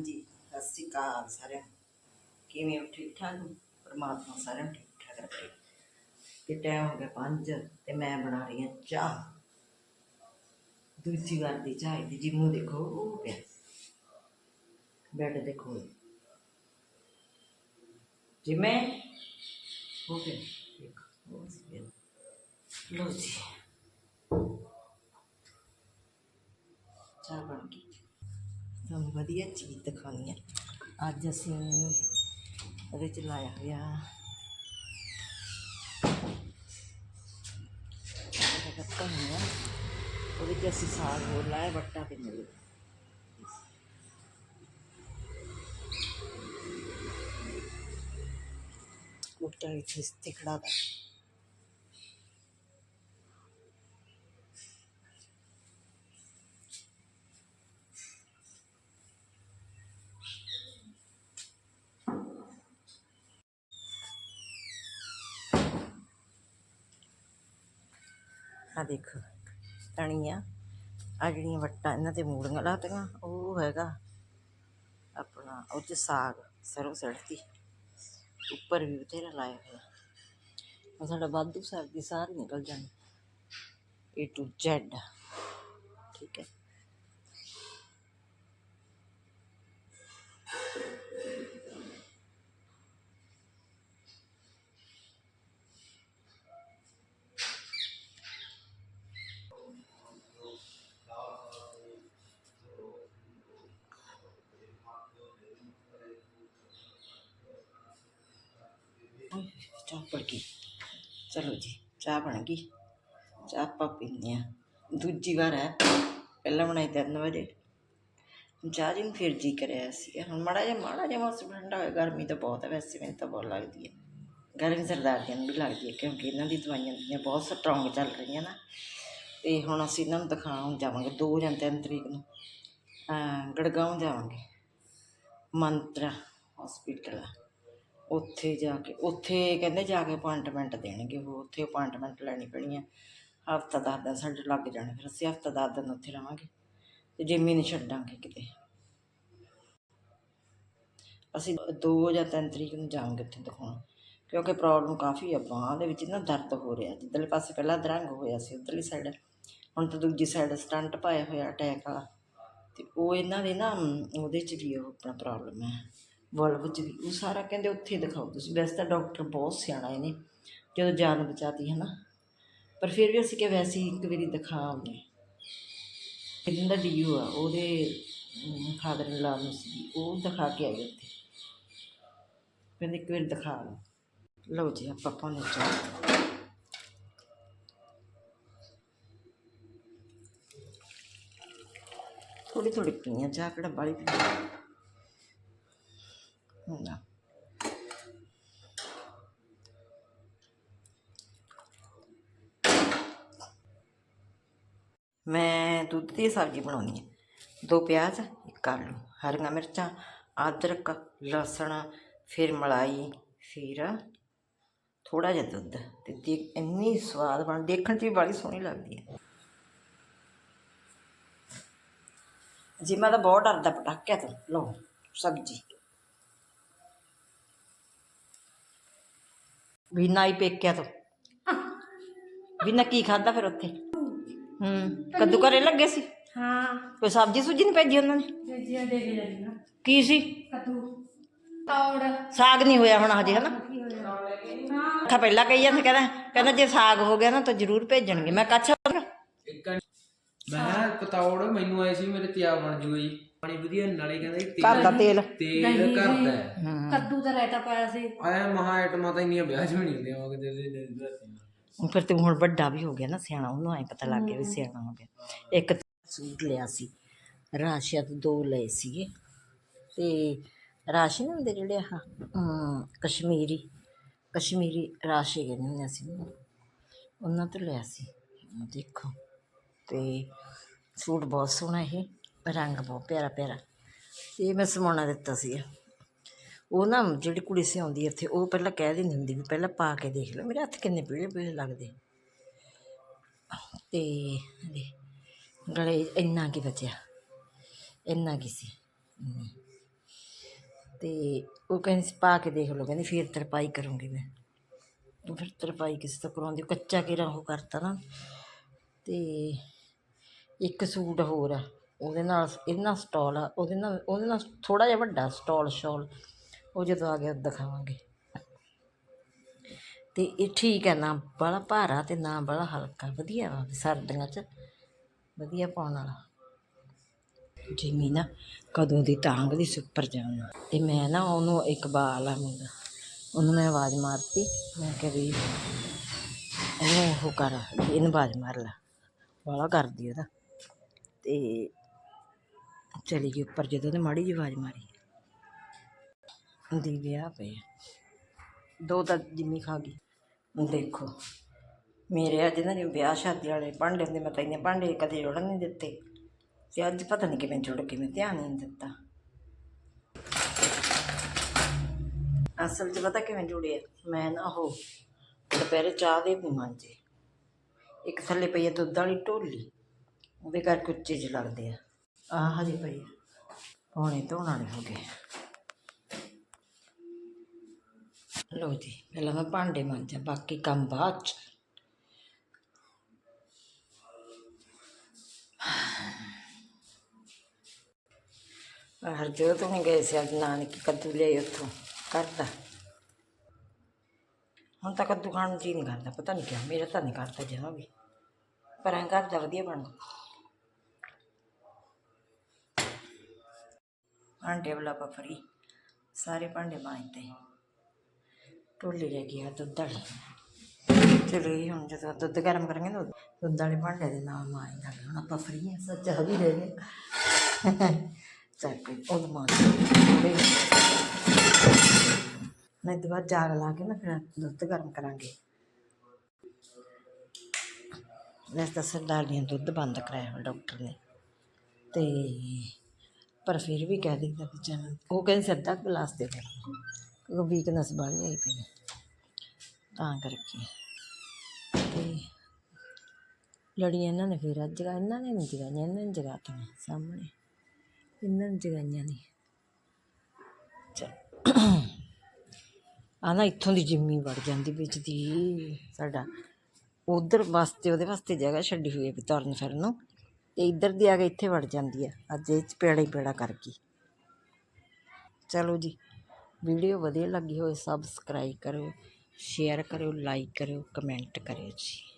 ਹਾਂਜੀ, ਸਤਿ ਸ਼੍ਰੀ ਅਕਾਲ ਸਾਰਿਆਂ ਨੂੰ। ਕਿਵੇਂ ਹੋ? ਠੀਕ ਠਾਕ ਹੋ? ਪਰਮਾਤਮਾ ਸਾਰਿਆਂ ਨੂੰ ਠੀਕ ਠਾਕ ਰੱਖੇ। ਤੇ ਟਾਈਮ ਹੋ ਗਿਆ 5 ਤੇ ਮੈਂ ਬਣਾ ਰਹੀ ਹਾਂ ਚਾਹ। ਦੂਜੀ ਵਾਰ ਦੀ ਚਾਹ ਦੀ ਜੀ ਮੂੰਹ ਦੇਖੋ, ਉਹ ਪਿਆ। ਬੈੱਡ ਦੇਖੋ ਜਿਵੇਂ ਹੋ ਗਿਆ। ਦੇਖੋ ਉਹ ਸੀ ਪਿਆ। ਲਓ ਜੀ ਚਾਹ ਬਣ ਗਈ ਤੁਹਾਨੂੰ ਵਧੀਆ ਚੀਜ਼ ਦਿਖਾਉਣੀ ਹੈ ਅੱਜ ਅਸੀਂ ਉਹਦੇ ਚ ਲਾਇਆ ਹੋਇਆ। ਇਹ ਕੱਟਾ ਹੋਇਆ ਉਹਦੇ ਚ ਅਸੀਂ ਸਾਗ ਹੋਰ ਲਾਇਆ ਬੱਟਾ ਤੇ ਮਿਲ ਕੁੱਟਾ ਇੱਥੇ ਸਟਿਕੜਾ ਦਾ ਆ ਦੇਖੋ, ਤਣੀਆਂ ਆ ਜਿਹੜੀਆਂ ਵੱਟਾਂ ਇਹਨਾਂ ਤੇ ਮੂੜੀਆਂ ਲਾਤੀਆਂ, ਉਹ ਹੈਗਾ ਆਪਣਾ ਉਹ 'ਚ ਸਾਗ, ਸਰੋਂ ਸੜਤੀ, ਉੱਪਰ ਵੀ ਬਥੇਰਾ ਲਾਇਆ ਹੋਇਆ। ਆਹ ਸਾਡਾ ਵਾਧੂ ਸਾਗ ਦੀ ਸਾਰ ਨਿਕਲ ਜਾਣੀ ਏ ਟੂ ਜ਼ੈਡ ਠੀਕ ਹੈ। ਓਏ, ਚਾਹ ਪੜ ਗਈ ਚਲੋ ਜੀ ਚਾਹ ਬਣ ਗਈ। ਚਾਹ ਆਪਾਂ ਪੀਂਦੇ ਆ ਦੂਜੀ ਵਾਰ ਹੈ ਪਹਿਲਾਂ ਬਣਾਈ ਤਿੰਨ ਵਜੇ। ਚਾਹ ਜੀ ਨੂੰ ਫਿਰ ਜੀ ਕਰਿਆ ਸੀ। ਹੁਣ ਮਾੜਾ ਜਿਹਾ ਮਾੜਾ ਜਿਹਾ ਮੌਸਮ ਠੰਡਾ ਹੋਇਆ ਗਰਮੀ ਤਾਂ ਬਹੁਤ ਹੈ ਵੈਸੇ ਮੈਨੂੰ ਤਾਂ ਬਹੁਤ ਲੱਗਦੀ ਹੈ। ਗਰਮੀ ਸਰਦਾਰ ਨੂੰ ਵੀ ਲੱਗਦੀ ਹੈ ਕਿਉਂਕਿ ਇਹਨਾਂ ਦੀ ਦਵਾਈਆਂ ਦੀਆਂ ਬਹੁਤ ਸਟਰੋਂਗ ਚੱਲ ਰਹੀਆਂ ਨਾ। ਤੇ ਹੁਣ ਅਸੀਂ ਇਹਨਾਂ ਨੂੰ ਦਿਖਾਉਣ ਜਾਵਾਂਗੇ 2 ਜਾਂ 3 ਤਰੀਕ ਨੂੰ। ਅਮ ਗੜਗਾਉਂ ਜਾਵਾਂਗੇ। ਮੰਤਰਾ ਹਸਪੀਟਲ ਉੱਥੇ ਜਾ ਕੇ, ਉੱਥੇ ਕਹਿੰਦੇ ਜਾ ਕੇ ਅਪਾਇੰਟਮੈਂਟ ਦੇਣਗੇ ਉਹ, ਉੱਥੇ ਅਪਾਇੰਟਮੈਂਟ ਲੈਣੀ ਪੈਣੀ ਹੈ ਹਫਤਾ ਦਸ ਦਿਨ ਸਾਡੇ ਲੱਗ ਜਾਣੇ, ਫਿਰ ਅਸੀਂ ਹਫਤਾ ਦਸ ਦਿਨ ਉੱਥੇ ਰਵਾਂਗੇ ਤੇ ਜਿੰਮੀ ਨਹੀਂ ਛੱਡਾਂਗੇ ਕਿਤੇ। ਅਸੀਂ 2 ਜਾਂ 3 ਤਰੀਕ ਨੂੰ ਜਾਵਾਂਗੇ ਉੱਥੇ ਦਿਖਾਉਣ, ਕਿਉਂਕਿ ਪ੍ਰੋਬਲਮ ਕਾਫੀ ਆ, ਬਾਂਹ ਦੇ ਵਿੱਚ ਨਾ ਦਰਦ ਹੋ ਰਿਹਾ, ਜਿੱਧਰਲੇ ਪਾਸੇ ਪਹਿਲਾਂ ਦਰੰਗ ਹੋਇਆ ਸੀ, ਉੱਧਰਲੀ ਸਾਈਡ ਹੁਣ ਤਾਂ ਦੂਜੀ ਸਾਈਡ ਸਟੰਟ ਪਾਇਆ ਹੋਇਆ ਅਟੈਕ ਵਾਲਾ। ਤੇ ਉਹ ਇਹਨਾਂ ਦੇ ਨਾ, ਉਹਦੇ 'ਚ ਵੀ ਉਹ ਆਪਣਾ ਪ੍ਰੋਬਲਮ ਹੈ ਵਲਵ 'ਚ ਵੀ ਉਹ ਸਾਰਾ ਕਹਿੰਦੇ ਉੱਥੇ ਦਿਖਾਓ ਤੁਸੀਂ। ਵੈਸੇ ਤਾਂ ਡਾਕਟਰ ਬਹੁਤ ਸਿਆਣਾ ਇਹਨੇ, ਜਦੋਂ ਜਾਨ ਬਚਾਤੀ ਹੈ ਨਾ ਪਰ ਫਿਰ ਵੀ ਅਸੀਂ ਕਿ ਵੈਸੇ ਇੱਕ ਵਾਰੀ ਦਿਖਾ ਆਉਂਦੇ ਇਹਨਾਂ ਦਾ ਡੀਓ ਆ, ਉਹਦੇ ਫਾਦਰ ਇਨ ਲਾ ਨੂੰ ਸੀ। ਉਹ ਦਿਖਾ ਕੇ ਆਏ ਉੱਥੇ। ਕਹਿੰਦੇ ਇੱਕ ਵਾਰੀ ਦਿਖਾ ਲਓ। ਲਓ ਜੀ, ਆਪਾਂ ਪਾਉਂਦੇ ਚਾਹ। ਥੋੜੀ ਥੋੜੀ ਪੀਆਂ ਚਾਹ ਕਿਹੜਾ ਬਾਲੀ ਪੀ ਨਾ ਮੈਂ ਦੁੱਧ ਦੀ ਸਬਜ਼ੀ ਬਣਾਉਣੀ ਹੈ। ਦੋ ਪਿਆਜ਼, ਇੱਕ ਆਲੂ, ਹਰੀਆਂ ਮਿਰਚਾਂ, ਅਦਰਕ, ਲਸਣ, ਫਿਰ ਮਲਾਈ, ਫਿਰ ਥੋੜਾ ਜਿਹਾ ਦੁੱਧ ਤੇ ਦੇਖ, ਇੰਨੀ ਸਵਾਦ ਬਣ, ਦੇਖਣ 'ਚ ਵੀ ਬੜੀ ਸੋਹਣੀ ਲੱਗਦੀ ਹੈ। ਜੀ, ਮੈਂ ਤਾਂ ਬਹੁਤ ਡਰਦਾ ਪਟਾਕਿਆ ਤੋਂ। ਲਓ, ਸਬਜ਼ੀ। ਬਿਨਾ ਹੀ ਪੇਕਿਆ ਤੋਂ। ਬਿਨਾ ਕੀ ਖਾਦਾ ਫਿਰ ਉੱਥੇ? ਹੂੰ ਕੱਦੂ ਘਰੇ ਲੱਗੇ ਸੀ? ਹਾਂ। ਕੋਈ ਸਬਜ਼ੀ ਸੁਜੀ ਨਹੀਂ ਭੇਜੀ ਉਹਨਾਂ ਨੇ? ਜੀਜੀਆ ਦੇ ਕੇ ਜਾਨੀ ਨਾ। ਕੀ ਸੀ? ਕਦੂ। ਤੌੜ ਸਾਗ ਨਹੀਂ ਹੋਇਆ ਹੁਣ ਹਜੇ ਹਨਾ? ਕੀ ਹੋਇਆ? ਹਾਂ। ਅੱਖਾਂ ਪਹਿਲਾਂ ਕਹੀ ਜਾਂਦੇ ਕਹਿੰਦਾ ਕਹਿੰਦਾ ਜੇ ਸਾਗ ਹੋ ਗਿਆ ਨਾ ਤਾਂ ਜ਼ਰੂਰ ਭੇਜਣਗੇ। ਮੈਂ ਕੱਛਾ ਇੱਕ ਮੈਂ ਕਿਹਾ ਪਤੌੜ ਮੈਨੂੰ ਆਏ ਸੀ ਮੇਰੇ ਤਿਆ ਬਣ ਜੂਗਾ ਜੀ। ਪਾਣੀ ਵਧੀਆ ਨਾਲੇ ਕਹਿੰਦਾ ਜੀ ਘਰ ਦਾ ਤੇਲ। ਤੇਲ ਘਰ ਦਾ ਹੈ। ਕੱਦੂ ਦਾ ਰਾਇਤਾ ਪਾਇਆ ਸੀ। ਆਇਆ ਮਹਾ ਆਈਟਮਾਂ ਤਾਂ ਇੰਨੀਆਂ ਵਿਆਹ 'ਚ ਵੀ ਨਹੀਂ ਹੁੰਦੀਆਂ ਉਹ ਕਿਤੇ ਦੇ ਦੇ ਹੁਣ ਫਿਰ ਤੂੰ ਹੁਣ ਵੱਡਾ ਵੀ ਹੋ ਗਿਆ ਨਾ ਸਿਆਣਾ ਉਹਨੂੰ ਐ ਪਤਾ ਲੱਗ ਗਿਆ ਵੀ ਸਿਆਣਾ ਹੋ ਗਿਆ। ਇੱਕ ਸੂਟ ਲਿਆ ਸੀ ਰਾਸ਼ੀਆ ਤੋਂ ਦੋ ਲਏ ਸੀਗੇ। ਤੇ ਰਾਸ਼ੀ ਨਹੀਂ ਹੁੰਦੇ ਜਿਹੜੇ ਆਹ ਅਮ, ਕਸ਼ਮੀਰੀ ਕਸ਼ਮੀਰੀ ਰਾਸ਼ੀ ਕਹਿੰਦੇ ਹੁੰਦੇ ਸੀ ਉਹਨਾਂ ਤੋਂ ਲਿਆ ਸੀ। ਦੇਖੋ। ਤੇ ਸੂਟ ਬਹੁਤ ਸੋਹਣਾ ਇਹ, ਰੰਗ ਬਹੁਤ ਪਿਆਰਾ ਪਿਆਰਾ। ਇਹ ਮੈਂ ਸਮਾਉਣਾ ਦਿੱਤਾ ਸੀ ਉਹ ਨਾ ਜਿਹੜੀ ਕੁੜੀ ਸਿਉਂਦੀ ਇੱਥੇ, ਉਹ ਪਹਿਲਾਂ ਕਹਿ ਦਿੰਦੀ ਹੁੰਦੀ ਵੀ ਪਹਿਲਾਂ ਪਾ ਕੇ ਦੇਖ ਲਓ ਮੇਰੇ ਹੱਥ ਕਿੰਨੇ ਪੀਲੇ ਪੀਲੇ ਲੱਗਦੇ। ਤੇ ਗਲੇ ਇੰਨਾ ਕੀ ਬਚਿਆ, ਇੰਨਾ ਕੀ ਸੀ। ਇੰਨੀ। ਤੇ ਉਹ ਕਹਿੰਦੀ ਸੀ, ਪਾ ਕੇ ਦੇਖ ਲਓ, ਕਹਿੰਦੀ ਫਿਰ ਤਰਪਾਈ ਕਰੂੰਗੀ ਮੈਂ। ਫਿਰ ਤਰਪਾਈ ਕਿਸੇ ਤੋਂ ਕਰਾਉਂਦੀ, ਕੱਚਾ ਕਿਰਾ ਉਹ ਕਰਤਾ ਨਾ। ਤੇ ਇੱਕ ਸੂਟ ਹੋਰ ਆ, ਉਹਦੇ ਨਾਲ ਇਹਦੇ ਨਾਲ ਸਟਾਲ ਆ, ਉਹਦੇ ਨਾਲ ਉਹਦੇ ਨਾਲ ਥੋੜਾ ਜਿਹਾ ਵੱਡਾ ਸਟਾਲ ਸ਼ਾਲ, ਉਹ ਜਦੋਂ ਆ ਗਿਆ ਦਿਖਾਵਾਂਗੇ। ਤੇ ਇਹ ਠੀਕ ਹੈ ਨਾ ਬੜਾ ਭਾਰਾ ਤੇ ਨਾ ਬੜਾ ਹਲਕਾ, ਵਧੀਆ ਵਾ ਸਰਦੀਆਂ 'ਚ, ਵਧੀਆ ਪਾਉਣ ਵਾਲਾ। ਜਿਵੇਂ ਨਾ ਕਦੋਂ ਦੀ ਤਾਂਗ ਦੀ ਸੁੱਪਰ ਜਾਣਾ। ਤੇ ਮੈਂ ਨਾ ਉਹਨੂੰ ਇਕਬਾਲ ਆ ਮੇਰਾ ਉਹਨੂੰ ਮੈਂ ਆਵਾਜ਼ ਮਾਰਤੀ, ਮੈਂ ਕਿਹਾ ਵੀ ਇਹਨੂੰ ਉਹ ਕਰ ਵੀ ਇਹਨੂੰ ਆਵਾਜ਼ ਮਾਰ ਲੈ, ਵਾਲਾ ਕਰਦੀ ਉਹਦਾ। ਤੇ ਚਲੀ ਗਈ ਉੱਪਰ ਜਦੋਂ ਉਹਨੇ ਮਾੜੀ ਜਿਹੀ ਆਵਾਜ਼ ਮਾਰੀ। ਦੀ ਵਿਆਹ ਪਏ ਦੋ ਤਾਂ ਜਿੰਮੀ ਖਾ ਗਈ। ਦੇਖੋ, ਮੇਰੇ ਅੱਜ ਨਾ ਵਿਆਹ ਸ਼ਾਦੀ ਵਾਲੇ ਭਾਂਡੇ ਹੁੰਦੇ, ਮੈਂ ਤਾਂ ਇੰਨੇ ਭਾਂਡੇ ਕਦੇ ਜੋੜਨ ਨਹੀਂ ਦਿੱਤੇ। ਤੇ ਅੱਜ ਪਤਾ ਨਹੀਂ ਕਿਵੇਂ ਜੁੜ ਕੇ ਮੈਂ ਧਿਆਨ ਨਹੀਂ ਦਿੱਤਾ। ਅਸਲ 'ਚ ਪਤਾ ਕਿਵੇਂ ਜੁੜਿਆ? ਮੈਂ ਨਾ ਉਹ ਦੁਪਹਿਰੇ ਚਾਹ ਦੇ ਵੀ ਮਾਂਜੇ। ਇੱਕ ਥੱਲੇ ਪਈ ਹੈ ਦੁੱਧ ਵਾਲੀ ਢੋਲੀ। ਉਹਦੇ ਕਰਕੇ ਉੱਚੇ ਜਿਹੇ ਲੱਗਦੇ ਆ। ਆਹ ਹਜੇ ਪਈ ਆ। ਪੌਣੇ ਧੋਣ ਵਾਲੇ ਹੋ ਗਏ। ਲਓ ਜੀ ਪਹਿਲਾਂ ਮੈਂ ਭਾਂਡੇ ਮਾਂਜਾਂ ਬਾਕੀ ਕੰਮ ਬਾਅਦ ਚ। ਹਰ ਜੋ ਤੋਂ ਗਏ ਸੀ ਅੱਜ ਨਾਨਕੀ ਕੱਦੂ ਲਿਆਈ ਉੱਥੋਂ ਕਰਦਾ ਹੁਣ ਤਾਂ ਕੱਦੂ ਖਾਣ ਨੂੰ ਜੀ ਨਹੀਂ ਕਰਦਾ ਪਤਾ ਨਹੀਂ ਕਿਉਂ ਮੇਰਾ ਤਾਂ ਨਹੀਂ ਕਰਦਾ ਜਮਾਂ ਵੀ। ਪਰ ਐਂ ਘਰ ਦਾ ਵਧੀਆ ਬਣਦਾ। ਭਾਂਡੇ ਵਾਲਾ ਪਫਰੀ ਸਾਰੇ ਭਾਂਡੇ ਮਾਂਜਦੇ ਢੋਲੀ ਰਹਿ ਗਈ ਆ ਦੁੱਧ ਵਾਲੀ ਚਲੋ ਇਹ ਹੁਣ ਜਦੋਂ ਦੁੱਧ ਗਰਮ ਕਰਾਂਗੇ ਨਾ ਉਦੋਂ ਦੁੱਧ ਵਾਲੇ ਭਾਂਡੇ ਦੇ ਨਾਲ ਮਾਂਜ ਦਾਂਗੇ ਹੁਣ ਆਪਾਂ ਫਰੀ ਆ ਸੱਚ ਆ ਵੀ ਰਹਿ ਗਿਆ ਚੱਲ ਕੋਈ ਉਹ ਮਾਂਜ ਥੋੜ੍ਹੇ ਨਹੀਂ ਤੋਂ ਬਾਅਦ ਜਾਗ ਲਾ ਕੇ ਨਾ ਫਿਰ ਦੁੱਧ ਗਰਮ ਕਰਾਂਗੇ ਵੈਸੇ ਤਾਂ ਸਰਦਾਰ ਨੇ ਪਰ ਫਿਰ ਵੀ ਕਹਿ ਦਿੰਦਾ ਕਿ ਚੱਲ, ਉਹ ਕਹਿੰਦੇ ਸੀ ਅੱਧਾ ਗਲਾਸ ਦੇ ਦੇ। ਕਿਉਂਕਿ ਵੀਕਨੈਸ ਬਾਹਲੀ ਆਈ ਪਈ ਤਾਂ ਕਰਕੇ। ਤੇ ਲੜੀਆਂ ਇਹਨਾਂ ਨੇ ਫਿਰ ਅੱਜ ਜਗਾ ਇਹਨਾਂ ਨੇ ਨਹੀਂ ਜਗਾਈਆਂ, ਇਹਨਾਂ ਨੇ ਜਗਾਤੀਆਂ ਸਾਹਮਣੇ। ਇਹਨਾਂ ਨੇ ਜਗਾਈਆਂ ਨਹੀਂ ਚੱਲ। ਆ ਨਾ ਇੱਥੋਂ ਦੀ ਜਿੰਮੀ ਵੜ ਜਾਂਦੀ ਵਿੱਚ ਦੀ। ਸਾਡਾ ਉਧਰ ਵਾਸਤੇ ਉਹਦੇ ਵਾਸਤੇ ਜਗ੍ਹਾ ਛੱਡੀ ਹੋਈ ਹੈ ਵੀ ਤੁਰਨ ਫਿਰਨ ਨੂੰ। ਤੇ ਇੱਧਰ ਦੀ ਆ ਕੇ ਇੱਥੇ ਵੜ ਜਾਂਦੀ ਆ। ਅੱਜ ਇਹ 'ਚ ਪੇੜਾ ਹੀ ਪੇੜਾ ਕਰ ਗਈ ਚਲੋ ਜੀ, ਵੀਡੀਓ ਵਧੀਆ ਲੱਗੀ ਹੋਵੇ, ਸਬਸਕ੍ਰਾਈਬ ਕਰਿਓ, ਸ਼ੇਅਰ ਕਰਿਓ, ਲਾਈਕ ਕਰਿਓ, ਕਮੈਂਟ ਕਰਿਓ ਜੀ।